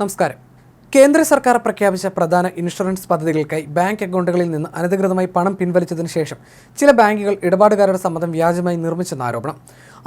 നമസ്കാരം. കേന്ദ്ര സർക്കാർ പ്രഖ്യാപിച്ച പ്രധാന ഇൻഷുറൻസ് പദ്ധതികൾക്കായി ബാങ്ക് അക്കൗണ്ടുകളിൽ നിന്ന് അനധികൃതമായി പണം പിൻവലിച്ചതിന് ശേഷം ചില ബാങ്കുകൾ ഇടപാടുകാരുടെ സമ്മതം വ്യാജമായി നിർമ്മിച്ചെന്ന ആരോപണം.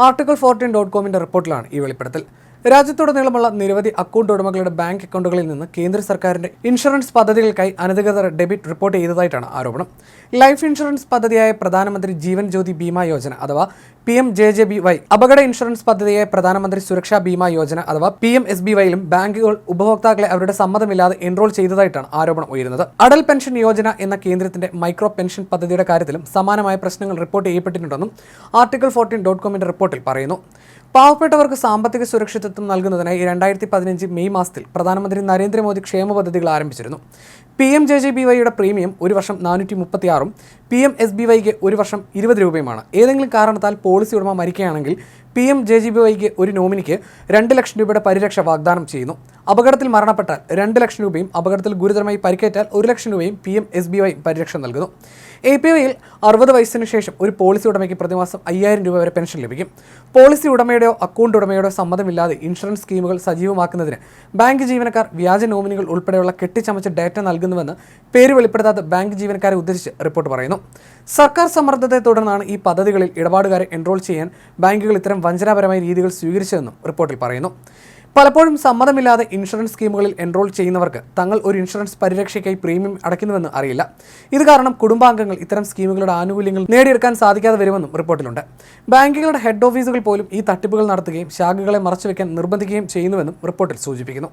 ആർട്ടിക്കിൾ ഫോർട്ടീൻ ഡോട്ട് കോമിന്റെ റിപ്പോർട്ടിലാണ് ഈ വെളിപ്പെടുത്തൽ. രാജ്യത്തുടനീളമുള്ള നിരവധി അക്കൗണ്ട് ഉടമകളുടെ ബാങ്ക് അക്കൗണ്ടുകളിൽ നിന്ന് കേന്ദ്ര സർക്കാരിന്റെ ഇൻഷുറൻസ് പദ്ധതികൾക്കായി അനധികൃത ഡെബിറ്റ് റിപ്പോർട്ട് ചെയ്തതായിട്ടാണ് ആരോപണം. ലൈഫ് ഇൻഷുറൻസ് പദ്ധതിയായ പ്രധാനമന്ത്രി ജീവൻ ജ്യോതി ബീമാ യോജന അഥവാ P M J J B Y അപകട ഇൻഷുറൻസ് പദ്ധതിയായ പ്രധാനമന്ത്രി സുരക്ഷാ ബീമാ യോജന അഥവാ പി എം എസ് ബി വൈയിലും ബാങ്കുകൾ ഉപഭോക്താക്കളെ അവരുടെ സമ്മതമില്ലാതെ എൻറോൾ ചെയ്തതായിട്ടാണ് ആരോപണം ഉയരുന്നത്. അടൽ പെൻഷൻ യോജന എന്ന കേന്ദ്രത്തിന്റെ മൈക്രോ പെൻഷൻ പദ്ധതിയുടെ കാര്യത്തിലും സമാനമായ പ്രശ്നങ്ങൾ റിപ്പോർട്ട് ചെയ്യപ്പെട്ടിട്ടുണ്ടെന്നും ആർട്ടിക്കിൾ ഫോർട്ടീൻ ഡോട്ട് കോമിന്റെ റിപ്പോർട്ടിൽ പറയുന്നു. പാവപ്പെട്ടവർക്ക് സാമ്പത്തിക സുരക്ഷിതത്വം നൽകുന്നതിനായി രണ്ടായിരത്തി പതിനഞ്ച് മെയ് മാസത്തിൽ പ്രധാനമന്ത്രി നരേന്ദ്രമോദി ക്ഷേമ പദ്ധതികൾ ആരംഭിച്ചിരുന്നു. P M J J B വൈയുടെ പ്രീമിയം ഒരു വർഷം നാനൂറ്റി മുപ്പത്തിയാറും പി എം എസ് ബി വൈക്ക് ഒരു വർഷം ഇരുപത് രൂപയുമാണ്. ഏതെങ്കിലും കാരണത്താൽ പോളിസി ഉടമ മരിക്കുകയാണെങ്കിൽ P M J G B വൈക്ക് ഒരു നോമിനിക്ക് രണ്ട് ലക്ഷം രൂപയുടെ പരിരക്ഷ വാഗ്ദാനം ചെയ്യുന്നു. അപകടത്തിൽ മരണപ്പെട്ടാൽ രണ്ട് ലക്ഷം രൂപയും അപകടത്തിൽ ഗുരുതരമായി പരിക്കേറ്റാൽ ഒരു ലക്ഷം രൂപയും P M S B Y പരിരക്ഷ നൽകുന്നു. എ പി വൈയിൽ അറുപത് വയസ്സിന് ശേഷം ഒരു പോളിസി ഉടമയ്ക്ക് പ്രതിമാസം അയ്യായിരം രൂപ വരെ പെൻഷൻ ലഭിക്കും. പോളിസി ഉടമയുടെയോ അക്കൗണ്ട് ഉടമയുടെയോ സമ്മതമില്ലാതെ ഇൻഷുറൻസ് സ്കീമുകൾ സജീവമാക്കുന്നതിന് ബാങ്ക് ജീവനക്കാർ വ്യാജ നോമിനികൾ ഉൾപ്പെടെയുള്ള കെട്ടിച്ചമച്ച ഡാറ്റ നൽകുന്നുവെന്ന് പേര് വെളിപ്പെടുത്താത്ത ബാങ്ക് ജീവനക്കാരെ ഉദ്ദേശിച്ച് റിപ്പോർട്ട് പറയുന്നു. സർക്കാർ സമ്മർദ്ദത്തെ തുടർന്നാണ് ഈ പദ്ധതികളിൽ ഇടപാടുകാരെ എൻറോൾ ചെയ്യാൻ ബാങ്കുകൾ ഇത്തരം വഞ്ചനാപരമായ രീതികൾ സ്വീകരിച്ചതെന്നും റിപ്പോർട്ടിൽ പറയുന്നു. പലപ്പോഴും സമ്മതമില്ലാതെ ഇൻഷുറൻസ് സ്കീമുകളിൽ എൻറോൾ ചെയ്യുന്നവർക്ക് തങ്ങൾ ഒരു ഇൻഷുറൻസ് പരിരക്ഷയ്ക്കായി പ്രീമിയം അടയ്ക്കുന്നുവെന്ന് അറിയില്ല. ഇത് കാരണം കുടുംബാംഗങ്ങൾ ഇത്തരം സ്കീമുകളുടെ ആനുകൂല്യങ്ങൾ നേടിയെടുക്കാൻ സാധിക്കാതെ വരുമെന്നും റിപ്പോർട്ടിലുണ്ട്. ബാങ്കുകളുടെ ഹെഡ് ഓഫീസുകൾ പോലും ഈ തട്ടിപ്പുകൾ നടത്തുകയും ശാഖകളെ മറച്ചുവെക്കാൻ നിർബന്ധിക്കുകയും ചെയ്യുന്നുവെന്നും റിപ്പോർട്ടിൽ സൂചിപ്പിക്കുന്നു.